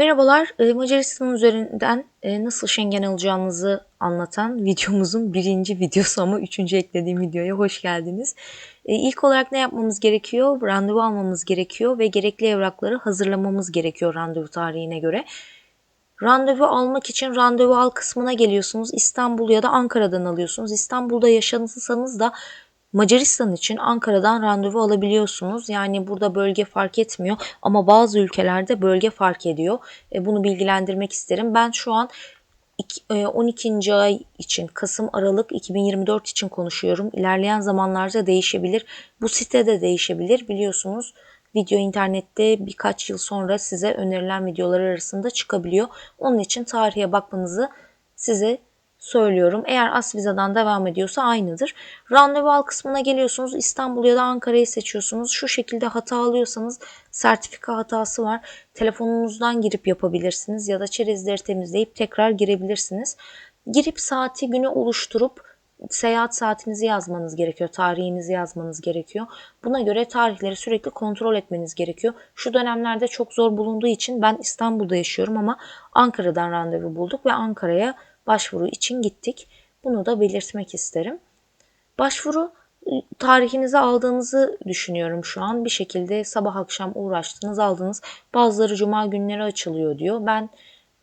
Merhabalar, e, Macaristan üzerinden e, nasıl Schengen alacağınızı anlatan videomuzun birinci videosu ama üçüncü eklediğim videoya hoş geldiniz. E, İlk olarak ne yapmamız gerekiyor? Randevu almamız gerekiyor ve gerekli evrakları hazırlamamız gerekiyor randevu tarihine göre. Randevu almak için randevu al kısmına geliyorsunuz. İstanbul ya da Ankara'dan alıyorsunuz. İstanbul'da yaşanırsanız da Macaristan için Ankara'dan randevu alabiliyorsunuz. Yani burada bölge fark etmiyor ama bazı ülkelerde bölge fark ediyor. E, bunu bilgilendirmek isterim. Ben şu an 12. ay için Kasım Aralık 2024 için konuşuyorum. İlerleyen zamanlarda değişebilir. Bu sitede değişebilir biliyorsunuz. Video internette birkaç yıl sonra size önerilen videolar arasında çıkabiliyor. Onun için tarihe bakmanızı size söylüyorum. Eğer Asviza'dan devam ediyorsa aynıdır. Randevu al kısmına geliyorsunuz. İstanbul ya da Ankara'yı seçiyorsunuz. Şu şekilde hata alıyorsanız sertifika hatası var. Telefonunuzdan girip yapabilirsiniz ya da çerezleri temizleyip tekrar girebilirsiniz. Girip saati günü oluşturup seyahat saatinizi yazmanız gerekiyor, tarihinizi yazmanız gerekiyor. Buna göre tarihleri sürekli kontrol etmeniz gerekiyor. Şu dönemlerde çok zor bulunduğu için ben İstanbul'da yaşıyorum ama Ankara'dan randevu bulduk ve Ankara'ya başvuru için gittik. Bunu da belirtmek isterim. Başvuru ıı, tarihinizi aldığınızı düşünüyorum şu an. Bir şekilde sabah akşam uğraştınız aldınız. Bazıları cuma günleri açılıyor diyor. Ben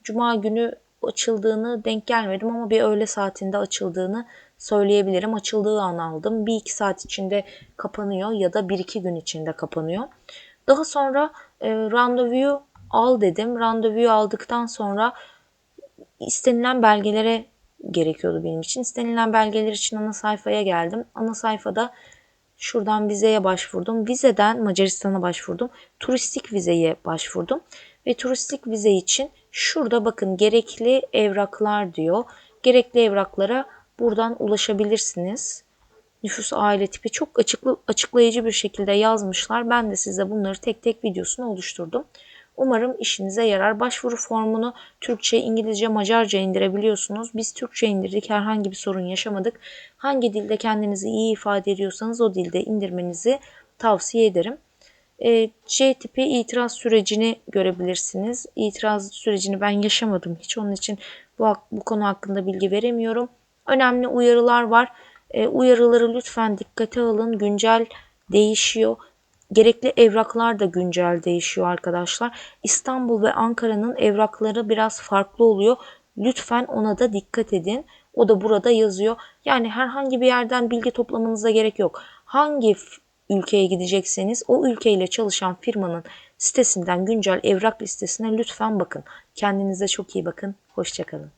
cuma günü açıldığını denk gelmedim ama bir öğle saatinde açıldığını söyleyebilirim. Açıldığı an aldım. Bir iki saat içinde kapanıyor ya da bir iki gün içinde kapanıyor. Daha sonra e, randevuyu al dedim. Randevuyu aldıktan sonra istenilen belgelere gerekiyordu benim için. İstenilen belgeler için ana sayfaya geldim. Ana sayfada şuradan vizeye başvurdum. Vizeden Macaristan'a başvurdum. Turistik vizeye başvurdum. Ve turistik vize için şurada bakın gerekli evraklar diyor. Gerekli evraklara buradan ulaşabilirsiniz. Nüfus aile tipi çok açıklı, açıklayıcı bir şekilde yazmışlar. Ben de size bunları tek tek videosunu oluşturdum. Umarım işinize yarar. Başvuru formunu Türkçe, İngilizce, Macarca indirebiliyorsunuz. Biz Türkçe indirdik. Herhangi bir sorun yaşamadık. Hangi dilde kendinizi iyi ifade ediyorsanız o dilde indirmenizi tavsiye ederim. E, C tipi itiraz sürecini görebilirsiniz. İtiraz sürecini ben yaşamadım hiç. Onun için bu, bu konu hakkında bilgi veremiyorum. Önemli uyarılar var. E, uyarıları lütfen dikkate alın. Güncel değişiyor. Gerekli evraklar da güncel değişiyor arkadaşlar. İstanbul ve Ankara'nın evrakları biraz farklı oluyor. Lütfen ona da dikkat edin. O da burada yazıyor. Yani herhangi bir yerden bilgi toplamanıza gerek yok. Hangi ülkeye gidecekseniz o ülkeyle çalışan firmanın sitesinden güncel evrak listesine lütfen bakın. Kendinize çok iyi bakın. Hoşçakalın.